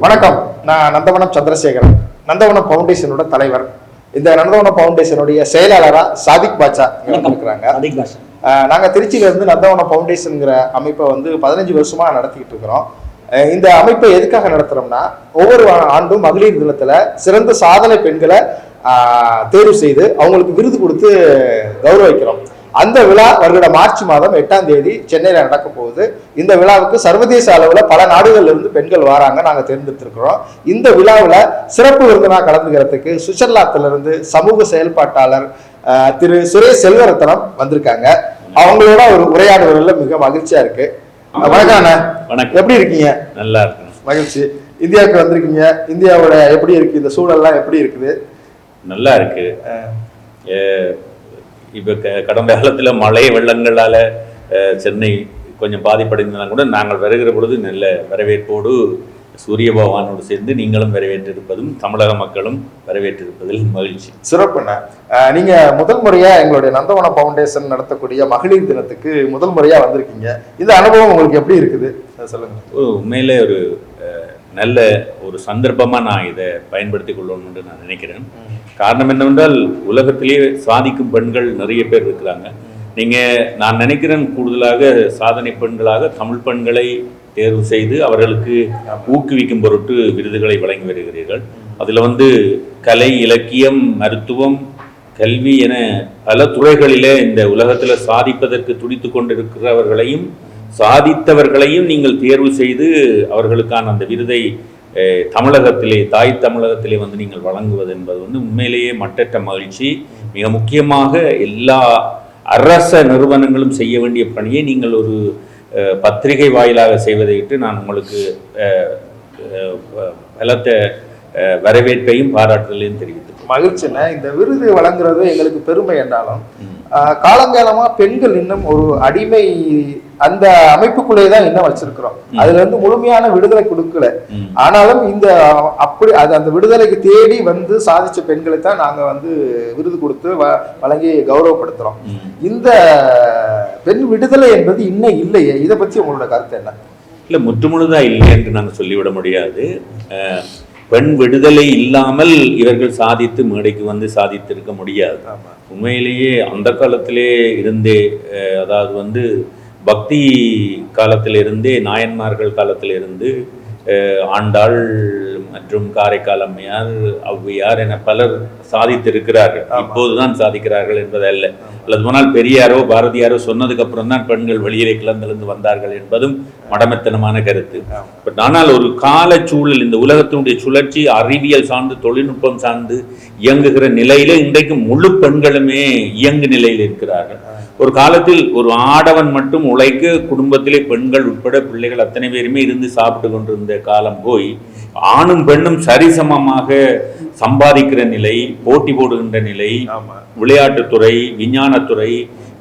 வணக்கம். நான் நந்தவனம் சந்திரசேகரன். நந்தவனம் ஃபவுண்டேஷனோட தலைவர். இந்த நந்தவனம் ஃபவுண்டேஷனுடைய செயலாளரா சாதிக் பாட்சா இருக்கிறாங்க அதிக் பாஷா அஹ் நாங்க திருச்சியில இருந்து நந்தவனம் ஃபவுண்டேஷனுங்கிற அமைப்பை வந்து பதினஞ்சு வருஷமா நடத்திக்கிட்டு இருக்கிறோம். இந்த அமைப்பை எதுக்காக நடத்துறோம்னா ஒவ்வொரு ஆண்டும் மகளிர் தினத்துல சிறந்த சாதனை பெண்களை ஆஹ், தேர்வு செய்து அவங்களுக்கு விருது கொடுத்து கௌரவிக்கிறோம். அந்த விழா வருகிற மார்ச் மாதம் எட்டாம் தேதி சென்னையில நடக்க போகுது. இந்த விழாவுக்கு சர்வதேச அளவுல பல நாடுகள்ல இருந்து பெண்கள் வராங்க. நாங்க தேர்ந்தெடுத்திருக்கிறோம். இந்த விழாவுல சிறப்பு விருந்தினா கலந்துக்கிறதுக்கு சுவிட்சர்லாந்துல இருந்து சமூக செயல்பாட்டாளர் திரு சுரேஷ் செல்வரத்னம் வந்திருக்காங்க. அவங்களோட ஒரு உரையாடுவதில் மிக மகிழ்ச்சியா இருக்கு. வணக்கம் எப்படி இருக்கீங்க? நல்லா இருக்கணும் மகிழ்ச்சி. இந்தியாவுக்கு வந்திருக்கீங்க. இந்தியாவோட எப்படி இருக்கு? இந்த சூழல்லாம் எப்படி இருக்குது? நல்லா இருக்கு. இப்ப க- கடந்த காலத்துல மழை வெள்ளங்களால சென்னை கொஞ்சம் பாதிப்படைந்தனா கூட நாங்கள் வருகிற பொழுது நல்ல வரவேற்போடு சூரிய பகவானோடு சேர்ந்து நீங்களும் வரவேற்றிருப்பதும் தமிழக மக்களும் வரவேற்றிருப்பதில் மகிழ்ச்சி. சிறப்புண்ணா அஹ், நீங்க முதல் முறையா எங்களுடைய நந்தவனம் ஃபவுண்டேஷன் நடத்தக்கூடிய மகளிர் தினத்துக்கு முதல் முறையா வந்திருக்கீங்க. இந்த அனுபவம் உங்களுக்கு எப்படி இருக்குது? சொல்லுங்க. உண்மையிலே ஒரு நல்ல ஒரு சந்தர்ப்பமா நான் இதை பயன்படுத்தி கொள்ளணும் என்று நான் நினைக்கிறேன். காரணம் என்னவென்றால் உலகத்திலேயே சாதிக்கும் பெண்கள் நிறைய பேர் இருக்கிறாங்க. நீங்க நான் நினைக்கிறேன் கூடுதலாக சாதனை பெண்களாக தமிழ் பெண்களை தேர்வு செய்து அவர்களுக்கு ஊக்குவிக்கும் பொருட்டு விருதுகளை வழங்கி வருகிறீர்கள். அதுல வந்து கலை இலக்கியம் மருத்துவம் கல்வி என பல துறைகளிலே இந்த உலகத்துல சாதிப்பதற்கு துடித்து கொண்டிருக்கிறவர்களையும் சாதித்தவர்களையும் நீங்கள் தேர்வு செய்து அவர்களுக்கான அந்த விருதை தமிழகத்திலே தாய் தமிழகத்திலே வந்து நீங்கள் வழங்குவது என்பது வந்து உண்மையிலேயே மட்டற்ற மகிழ்ச்சி. மிக முக்கியமாக எல்லா அரச நிறுவனங்களும் செய்ய வேண்டிய பணியை நீங்கள் ஒரு பத்திரிகை வாயிலாக செய்வதை விட்டு நான் உங்களுக்கு பலத்த வரவேற்பையும் பாராட்டுதலையும் தெரிவித்துக் மகிழ்ச்சிண்ணா இந்த விருது வழங்குறது எங்களுக்கு பெருமை என்றாலும் அஹ், காலங்காலமா பெண்கள் இன்னும் ஒரு அடிமை அந்த அமைப்புக்குள்ளே தான் இன்னும் வச்சிருக்கிறோம். அதுல இருந்து முழுமையான விடுதலை கொடுக்கல. ஆனாலும் இந்த அப்படி அது அந்த விடுதலைக்கு தேடி வந்து சாதிச்ச பெண்களை தான் நாங்க வந்து விருது கொடுத்து வழங்கி கௌரவப்படுத்துறோம். இந்த பெண் விடுதலை என்பது இன்னும் இல்லையே. இதை பத்தி உங்களோட கருத்து என்ன? இல்லை முற்றுமுழுதா இல்லை என்று நாங்கள் சொல்லிவிட முடியாது. அஹ், பெண் விடுதலை இல்லாமல் இவர்கள் சாதித்து மேடைக்கு வந்து சாதித்திருக்க முடியாது. உண்மையிலேயே அந்த காலத்திலே இருந்தே அதாவது வந்து பக்தி காலத்திலிருந்தே நாயன்மார்கள் காலத்திலிருந்து ஆண்டாள் மற்றும் காரைக்கால் அம்மையார் ஔவையார் என பலர் சாதித்திருக்கிறார்கள். இப்போதுதான் சாதிக்கிறார்கள் என்பது அல்ல. அல்லது போனால் பெரியாரோ பாரதியாரோ சொன்னதுக்கு அப்புறம் தான் பெண்கள் வெளியிலே கிளர்ந்தெழுந்து வந்தார்கள் என்பதும் மடமெத்தனமான கருத்து. பட் ஆனால் ஒரு கால சூழல் இந்த உலகத்தினுடைய சுழற்சி அறிவியல் சார்ந்து தொழில்நுட்பம் சார்ந்து இயங்குகிற நிலையிலே இன்றைக்கு முழு பெண்களுமே இயங்கு நிலையில் இருக்கிறார்கள். ஒரு காலத்தில் ஒரு ஆடவன் மட்டும் உழைக்க குடும்பத்திலே பெண்கள் உட்பட பிள்ளைகள் அத்தனை பேருமே இருந்து சாப்பிட்டு கொண்டிருந்த காலம் போய் ஆணும் பெண்ணும் சரிசமமாக சம்பாதிக்கிற நிலை போட்டி போடுகின்ற நிலை விளையாட்டுத்துறை விஞ்ஞானத்துறை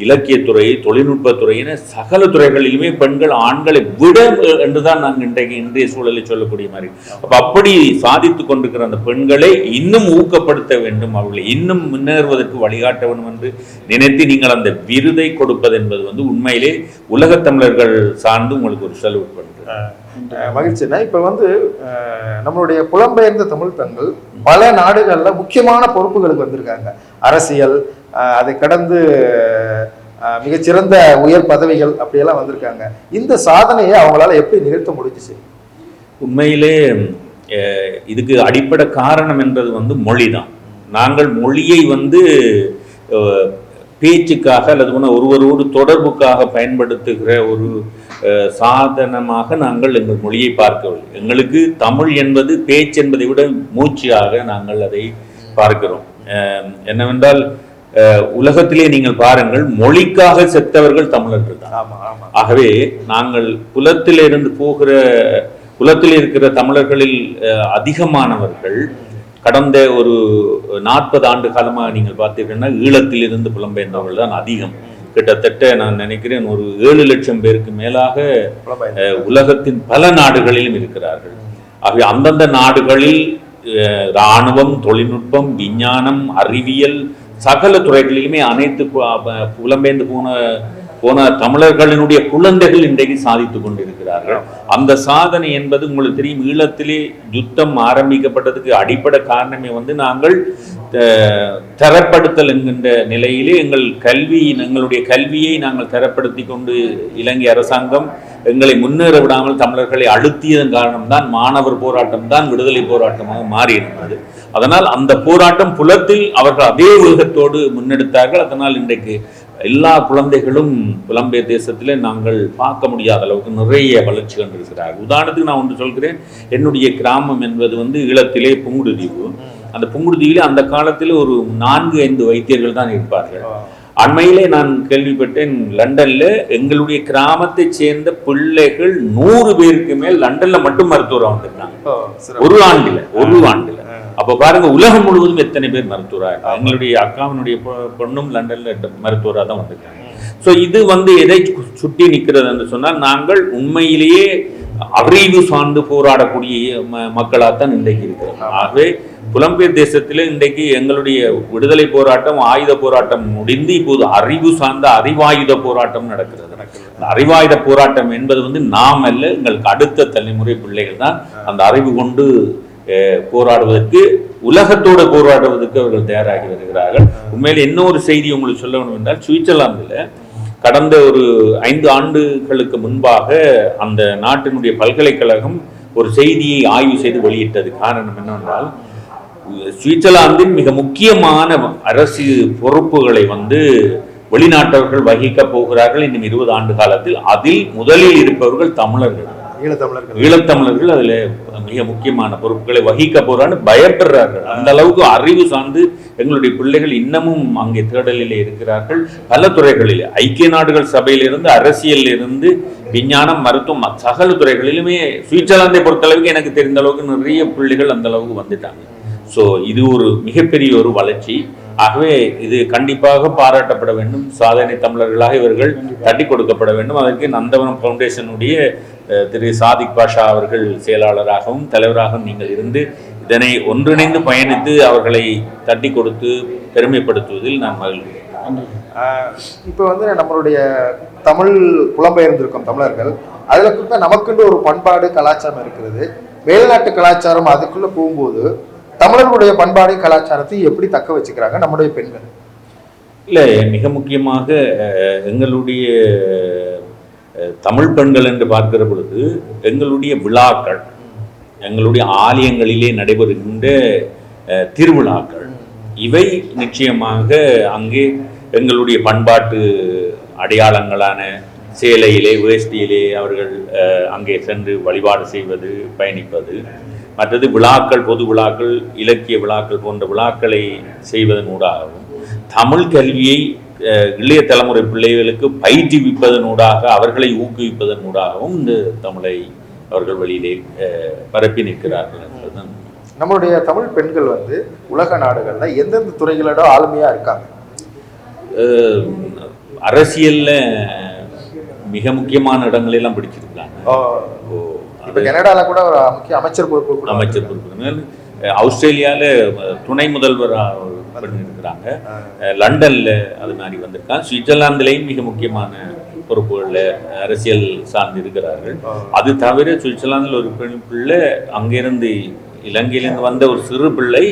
இலக்கியத்துறை தொழில்நுட்பத்துறையின சகல துறைகளிலுமே பெண்கள் ஆண்களை விட என்றுதான் நாங்கள் இன்றைக்கு இன்றைய சூழலில் சொல்லக்கூடிய மாதிரி. அப்ப அப்படி சாதித்து கொண்டிருக்கிற அந்த பெண்களை இன்னும் ஊக்கப்படுத்த வேண்டும் அவர்களை இன்னும் முன்னேறுவதற்கு வழிகாட்ட வேண்டும் என்று நினைத்து நீங்கள் அந்த விருதை கொடுப்பது என்பது வந்து உண்மையிலே உலகத் தமிழர்கள் சார்ந்து உங்களுக்கு ஒரு செலவு பண்ணுறேன் மகிழ்ச்சினா இப்போ இப்ப வந்து நம்மளுடைய புலம்பெயர்ந்த தமிழ் பெண்கள் பல நாடுகள்ல முக்கியமான பொறுப்புகளுக்கு வந்திருக்காங்க. அரசியல் அதை கடந்து மிகச்சிறந்த உயர் பதவிகள் அப்படியெல்லாம் வந்திருக்காங்க. இந்த சாதனையை அவங்களால எப்படி நிகழ்த்த முடிஞ்சுச்சு? உண்மையிலே இதுக்கு அடிப்படை காரணம் என்பது வந்து மொழி தான் நாங்கள் மொழியை வந்து பேச்சுக்காக அல்லது ஒன்று ஒருவரோடு தொடர்புக்காக பயன்படுத்துகிற ஒரு சாதனமாக நாங்கள் எங்கள் மொழியை பார்க்கவில்லை. எங்களுக்கு தமிழ் என்பது பேச்சு என்பதை விட மூச்சியாக நாங்கள் அதை பார்க்கிறோம். என்னவென்றால் உலகத்திலே நீங்கள் பாருங்கள் மொழிக்காக செத்தவர்கள் தமிழர்கள் தான். ஆகவே நாங்கள் குலத்திலிருந்து போகிற குலத்தில் இருக்கிற தமிழர்களில் அதிகமானவர்கள் கடந்த ஒரு நாற்பது ஆண்டு காலமாக நீங்கள் பார்த்தீங்கன்னா ஈழத்திலிருந்து புலம்பெயர்ந்தவர்கள் தான் அதிகம். கிட்டத்தட்ட நான் நினைக்கிறேன் ஒரு ஏழு லட்சம் பேருக்கு மேலாக உலகத்தின் பல நாடுகளிலும் இருக்கிறார்கள். ஆகவே அந்தந்த நாடுகளில் இராணுவம் தொழில்நுட்பம் விஞ்ஞானம் அறிவியல் சகல துறைகளிலுமே அனைத்து புலம்பெயர்ந்து போன போன தமிழர்களினுடைய குழந்தைகள் இன்றைக்கு சாதித்து கொண்டிருக்கிறார்கள். அந்த சாதனை என்பது உங்களுக்கு தெரியும் ஈழத்திலே யுத்தம் ஆரம்பிக்கப்பட்டதுக்கு அடிப்படை காரணமே வந்து நாங்கள் தரப்படுத்தல் என்கின்ற நிலையிலே எங்கள் கல்வி எங்களுடைய கல்வியை நாங்கள் தரப்படுத்தி கொண்டு இலங்கை அரசாங்கம் எங்களை முன்னேற விடாமல் தமிழர்களை அழுத்தியதன் காரணம்தான் மாணவர் போராட்டம் தான் விடுதலை போராட்டமாக மாறியிருந்தது. அதனால் அந்த போராட்டம் புலத்தில் அவர்கள் அதே வேகத்தோடு முன்னெடுத்தார்கள். அதனால் இன்றைக்கு எல்லா குழந்தைகளும் புலம்பெயர் தேசத்திலே நாங்கள் பார்க்க முடியாத அளவுக்கு நிறைய வளர்ச்சி கண்டிருக்கிறார்கள். உதாரணத்துக்கு நான் ஒன்று சொல்கிறேன். என்னுடைய கிராமம் என்பது வந்து ஈழத்திலே புங்குடுதீவு. அந்த புங்குடுதீவிலே அந்த காலத்தில் ஒரு நான்கு ஐந்து வைத்தியர்கள் தான் இருப்பார்கள். அண்மையிலே நான் கேள்விப்பட்டேன் லண்டன்ல எங்களுடைய கிராமத்தை சேர்ந்த பிள்ளைகள் நூறு பேருக்கு மேல் லண்டன்ல மட்டும் மருத்துவராக வந்திருக்காங்க. ஒரு ஆண்டுல ஒரு ஆண்டுல. அப்ப பாருங்க உலகம் முழுவதும் எத்தனை பேர் மருத்துவரா? இருக்காங்க எங்களுடைய அக்காவினுடைய பொண்ணும் லண்டன்ல மருத்துவரா தான் வந்திருக்காங்க. சோ இது வந்து எதை சுட்டி நிக்கிறது என்று சொன்னால் நாங்கள் உண்மையிலேயே அறிவு சார்ந்து போராடக்கூடிய ம- மக்களாத்தான் இன்றைக்கு இருக்கிறோம். ஆகவே புலம்பெயர் தேசத்திலே இன்றைக்கு எங்களுடைய விடுதலை போராட்டம் ஆயுத போராட்டம் முடிந்து இப்போது அறிவு சார்ந்த அறிவாயுத போராட்டம் நடக்கிறது. அந்த அறிவாயுத போராட்டம் என்பது வந்து நாம் அல்ல எங்களுக்கு அடுத்த தலைமுறை பிள்ளைகள் தான் அந்த அறிவு கொண்டு போராடுவதற்கு உலகத்தோடு போராடுவதற்கு அவர்கள் தயாராகி வருகிறார்கள். உண்மையில் இன்னொரு செய்தி உங்களுக்கு சொல்ல வேண்டும் என்றால் சுவிட்சர்லாந்தில் கடந்த ஒரு ஐந்து ஆண்டுகளுக்கு முன்பாக அந்த நாட்டினுடைய பல்கலைக்கழகம் ஒரு செய்தியை ஆய்வு செய்து வெளியிட்டது. காரணம் என்னவென்றால் சுவிட்சர்லாந்தின் மிக முக்கியமான அரசு பொறுப்புகளை வந்து வெளிநாட்டவர்கள் வகிக்க போகிறார்கள் இன்னும் இருபது ஆண்டு காலத்தில். அதில் முதலில் இருப்பவர்கள் தமிழர்கள். ஈழத்தமிழர்கள். ஈழத்தமிழர்கள் அதுல மிக முக்கியமான பொறுப்புகளை வகிக்க போறான்னு பயப்படுறார்கள். அந்த அளவுக்கு அறிவு சார்ந்து எங்களுடைய பிள்ளைகள் இன்னமும் அங்கே தேடலிலே இருக்கிறார்கள். பல துறைகளிலே. ஐக்கிய நாடுகள் சபையிலிருந்து அரசியலில் இருந்து விஞ்ஞானம் மருத்துவம் சகல துறைகளிலுமே சுவிட்சர்லாந்தை பொறுத்தளவுக்கு எனக்கு தெரிந்த அளவுக்கு நிறைய பிள்ளைகள் அந்த அளவுக்கு வந்துட்டாங்க. ஸோ இது ஒரு மிகப்பெரிய ஒரு வளர்ச்சி. ஆகவே இது கண்டிப்பாக பாராட்டப்பட வேண்டும். சாதனை தமிழர்களாக இவர்கள் தட்டி கொடுக்கப்பட வேண்டும். அதற்கு நந்தவனம் ஃபவுண்டேஷனுடைய திரு சாதிக் பாஷா அவர்கள் செயலாளராகவும் தலைவராகவும் நீங்கள் இருந்து இதனை ஒன்றிணைந்து பயணித்து அவர்களை தட்டி கொடுத்து பெருமைப்படுத்துவதில் நான் மகிழ்கிறேன். இப்போ வந்து நம்மளுடைய தமிழ் புலம்பெயர்ந்திருக்கும் தமிழர்கள் அதில் குறிப்பாக நமக்குன்னு ஒரு பண்பாடு கலாச்சாரம் இருக்கிறது. வெளிநாட்டு கலாச்சாரம் அதுக்குள்ள போகும்போது தமிழர்களுடைய பண்பாடு கலாச்சாரத்தை எப்படி தக்க வச்சுக்கிறாங்க நம்முடைய பெண்கள்? இல்லை மிக முக்கியமாக எங்களுடைய தமிழ் பெண்கள் என்று பார்க்கிற பொழுது எங்களுடைய விழாக்கள் எங்களுடைய ஆலயங்களிலே நடைபெறுகின்ற திருவிழாக்கள் இவை நிச்சயமாக அங்கே எங்களுடைய பண்பாட்டு அடையாளங்களான சேலையிலே வேஷ்டியிலே அவர்கள் அங்கே சென்று வழிபாடு செய்வது பயணிப்பது மற்றது விழாக்கள் பொது விழாக்கள் இலக்கிய விழாக்கள் போன்ற விழாக்களை செய்வதன் ஊடாகவும் தமிழ் கல்வியை இளைய தலைமுறை பிள்ளைகளுக்கு பயிற்றுவிப்பதனூடாக அவர்களை ஊக்குவிப்பதன் ஊடாகவும் இந்த தமிழை அவர்கள் வெளியிலே அஹ், பரப்பி நிற்கிறார்கள் என்பதுதான். நம்மளுடைய தமிழ் பெண்கள் வந்து உலக நாடுகள்ல எந்தெந்த துறைகளோட ஆளுமையா இருக்காங்க? அரசியல்ல மிக முக்கியமான இடங்களெல்லாம் பிடிச்சிருக்காங்க. இப்ப கனடால கூட ஒரு முக்கிய அமைச்சர் பொறுப்பு அமைச்சர் பொறுப்பு ஆஸ்திரேலியால அஹ், துணை முதல்வர் இருக்கிறாங்க லண்டன்ல அது மாதிரி வந்திருக்காங்க. சுவிட்சர்லாந்துலேயும் மிக முக்கியமான பொறுப்புகளில் அரசியல் சார்ந்து இருக்கிறார்கள். அது தவிர சுவிட்சர்லாந்தில் ஒரு பெண் பிள்ளை அங்கிருந்து இலங்கையிலிருந்து வந்த ஒரு சிறு பிள்ளை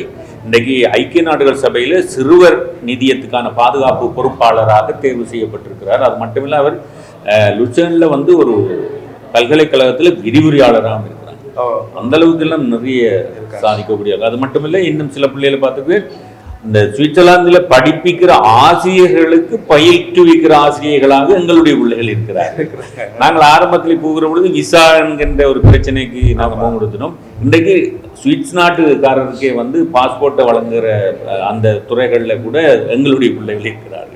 இன்றைக்கு ஐக்கிய நாடுகள் சபையில் சிறுவர் நிதியத்துக்கான பாதுகாப்பு பொறுப்பாளராக தேர்வு செய்யப்பட்டிருக்கிறார். அது மட்டுமில்ல அவர் அஹ், லுசர்ன்ல வந்து ஒரு பல்கலைக்கழகத்தில் விரிவுரையாளராகவும் இருக்கிறாங்க. அந்த அளவுக்கு எல்லாம் நிறைய சாதிக்கக்கூடிய அது மட்டும் இல்லை இன்னும் சில பிள்ளைகளை பார்த்துட்டு இந்த சுவிட்சர்லாந்துல படிப்பிக்கிற ஆசிரியர்களுக்கு பயிற்றுவிக்கிற ஆசிரியர்களாக எங்களுடைய பிள்ளைகள் இருக்கிறார்கள். நாங்கள் ஆரம்பத்தில் போகிற பொழுது விசா என்கின்ற ஒரு பிரச்சனைக்கு நாங்கள் முகம் கொடுத்தினோம் இன்றைக்கு சுவிட்ஸ் நாட்டுக்காரருக்கே வந்து பாஸ்போர்ட்டை வழங்குகிற அந்த துறைகள்ல கூட எங்களுடைய பிள்ளைகள் அளவுக்கு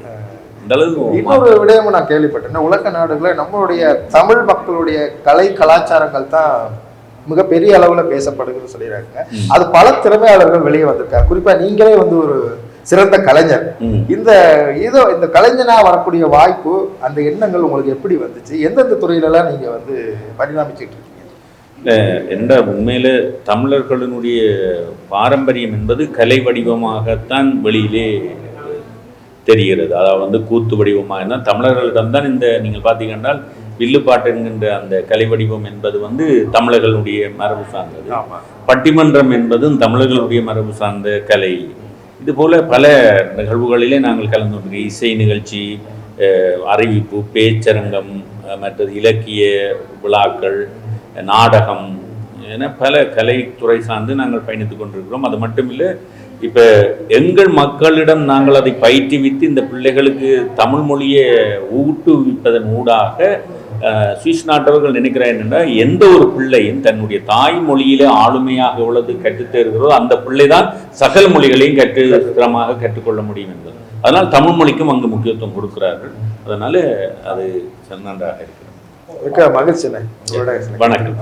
இன்னொரு விடயமும் நான் கேள்விப்பட்டேன் உலக நாடுகளில் நம்மளுடைய தமிழ் மக்களுடைய கலை கலாச்சாரங்கள் தான் மிகப்பெரிய அளவுல பேசப்படுதுன்னு சொல்லிடுறாங்க. அது பல திறமையாளர்கள் வெளியே வந்திருக்காங்க. குறிப்பா நீங்களே வந்து ஒரு சிறந்த கலைஞர். இந்த இதோ இந்த கலைஞனா வரக்கூடிய வாய்ப்பு அந்த எண்ணங்கள் உங்களுக்கு எப்படி வந்துச்சு? எந்தெந்த துறையிலலாம் நீங்க வந்து பரிணாமிச்சிட்டு இருக்கீங்க? இல்ல, என்ற உண்மையில தமிழர்களினுடைய பாரம்பரியம் என்பது கலை வடிவமாகத்தான் வெளியிலே தெரிகிறது. அதாவது வந்து கூத்து வடிவமாக இருந்தால் தமிழர்களிடம்தான் இந்த நீங்கள் பார்த்தீங்கன்னா வில்லுப்பாட்டு என்கின்ற அந்த கலை வடிவம் என்பது வந்து தமிழர்களுடைய மரபு சார்ந்தது. பட்டிமன்றம் என்பதும் தமிழர்களுடைய மரபு சார்ந்த கலை. இது போல பல நிகழ்வுகளிலே நாங்கள் கலந்து கொண்டிருக்கிறோம் இசை நிகழ்ச்சி அறிவிப்பு பேச்சரங்கம் மற்றது இலக்கிய விழாக்கள் நாடகம் என பல கலைத்துறை சார்ந்து நாங்கள் பயணித்துக் கொண்டிருக்கிறோம். அது மட்டும் இல்லை இப்போ எங்கள் மக்களிடம் நாங்கள் அதை பயிற்றுவித்து இந்த பிள்ளைகளுக்கு தமிழ் மொழியை ஊட்டுவிப்பதன் ஊடாக சுவிஸ் நாட்டவர்கள் நினைக்கிற என்னன்னா எந்த ஒரு பிள்ளையும் தன்னுடைய தாய் மொழியிலே ஆளுமையாக எவ்வளவு கற்றுத்தருகிறதோ அந்த பிள்ளை தான் சகல மொழிகளையும் கற்று திறமாக கற்றுக்கொள்ள முடியும் என்பது. அதனால் தமிழ் மொழிக்கும் அங்கு முக்கியத்துவம் கொடுக்கிறார்கள். அதனால அது நன்றாக இருக்கிறது. உங்களோட வணக்கம்.